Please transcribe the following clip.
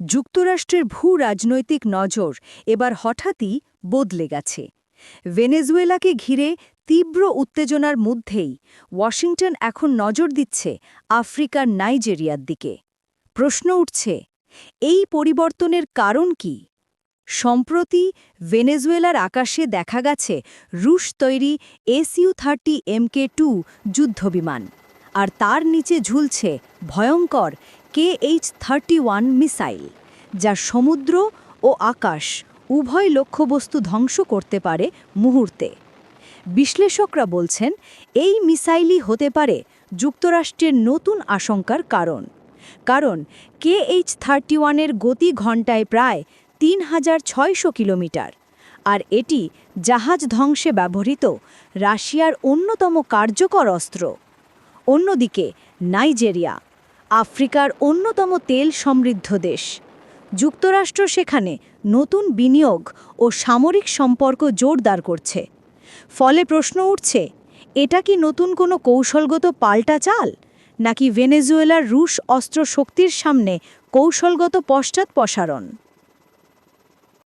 যুক্তরাষ্ট্রের ভূ রাজনৈতিক নজর এবার হঠাৎই বদলে গেছে। ভেনেজুয়েলাকে ঘিরে তীব্র উত্তেজনার মধ্যেই ওয়াশিংটন এখন নজর দিচ্ছে আফ্রিকার নাইজেরিয়ার দিকে। প্রশ্ন উঠছে, এই পরিবর্তনের কারণ কি? সম্প্রতি ভেনেজুয়েলার আকাশে দেখা গেছে রুশ তৈরি এসইউ থার্টি এমকে টু যুদ্ধবিমান, আর তার নিচে ঝুলছে ভয়ঙ্কর কেএইচ থার্টি ওয়ান মিসাইল, যা সমুদ্র ও আকাশ উভয় লক্ষ্যবস্তু ধ্বংস করতে পারে মুহূর্তে। বিশ্লেষকরা বলছেন, এই মিসাইলই হতে পারে যুক্তরাষ্ট্রের নতুন আশঙ্কার কারণ কারণ কেএইচ থার্টি ওয়ানের গতি ঘণ্টায় প্রায় তিন হাজার ছয়শো কিলোমিটার, আর এটি জাহাজ ধ্বংসে ব্যবহৃত রাশিয়ার অন্যতম কার্যকর অস্ত্র। অন্যদিকে, নাইজেরিয়া আফ্রিকার অন্যতম তেল সমৃদ্ধ দেশ। যুক্তরাষ্ট্র সেখানে নতুন বিনিয়োগ ও সামরিক সম্পর্ক জোরদার করছে। ফলে প্রশ্ন উঠছে, এটা কি নতুন কোনো কৌশলগত পাল্টা চাল? নাকি ভেনেজুয়েলার রুশ অস্ত্র শক্তির সামনে কৌশলগত পশ্চাৎপসারণ?